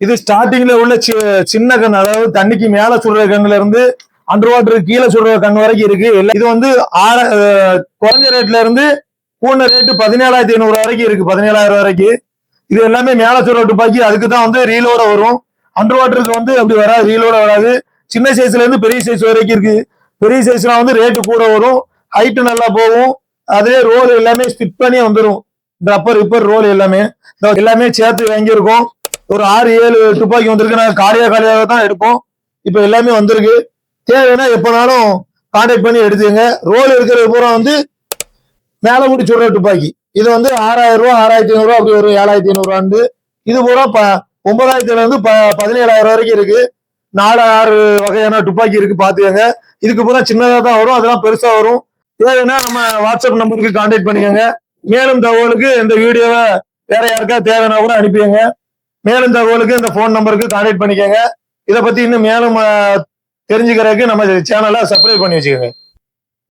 இது ஸ்டார்டிங்ல உள்ள சி- சின்ன கண் அதாவது தண்ணிக்கு மேல சுடுற கண்ணுல இருந்து அண்டர் வாட்டர் கீழே சுடுற கண் வரைக்கும் இருக்கு. இது வந்து ஆற குறைஞ்ச ரேட்ல இருந்து கூடின ரேட்டு பதினேழாயிரத்தி ஐநூறு வரைக்கும் இருக்கு. பதினேழாயிரம் வரைக்கும். இது எல்லாமே மேல சுடுற துப்பாக்கி. அதுக்கு தான் வந்து ரீலோட வரும். அண்டர் வாட்டருக்கு வந்து அப்படி வராது. ரீலோட வராது. சின்ன சைஸ்ல இருந்து பெரிய சைஸ் வரைக்கும் இருக்கு. பெரிய சைஸ்ல வந்து ரேட்டு கூட வரும். ஹைட்டு நல்லா போகும். அதே ரோல் எல்லாமே ஸ்டிட் பண்ணி வந்துடும் இந்த அப்பர் இப்பர் ரோல் எல்லாமே. எல்லாமே சேர்த்து வாங்கியிருக்கோம். ஒரு ஆறு ஏழு துப்பாக்கி வந்திருக்கு. நாங்கள் காலியா காலியாக தான் எடுப்போம். இப்போ எல்லாமே வந்திருக்கு. தேவைன்னா எப்போனாலும் கான்டாக்ட் பண்ணி எடுத்துங்க ரோல் இருக்கிற பூரா வந்து மேலே மூடி சுடுற துப்பாக்கி. இது வந்து ஆறாயிரம் ரூபா ஆறாயிரத்தி ஐநூறுரூவா அப்படி ஒரு ஏழாயிரத்தி ஐநூறுவாண்டு இது பூரா ப ஒன்பதாயிரத்துல இருந்து ப பதினேழாயிரம் வரைக்கும் இருக்கு. நாலு ஆறு வகையான துப்பாக்கி இருக்கு பாத்துக்கோங்க. இதுக்கு பூரா சின்னதாக தான் வரும் அதெல்லாம் பெருசா வரும். தேவைன்னா நம்ம வாட்ஸ்அப் நம்பருக்கு கான்டாக்ட் பண்ணிக்கோங்க. மேலும் தகவலுக்கு இந்த வீடியோவை வேற யாருக்கா தேவைன்னா கூட அனுப்பிடுங்க மேலும் தகவலுக்கு இந்த ஃபோன் நம்பருக்கு கான்டாக்ட் பண்ணிக்கோங்க. இதை பத்தி இன்னும் மேலும் தெரிஞ்சுக்கிறதுக்கு நம்ம சேனலை சப்ஸ்கிரைப் பண்ணி வச்சுக்கோங்க.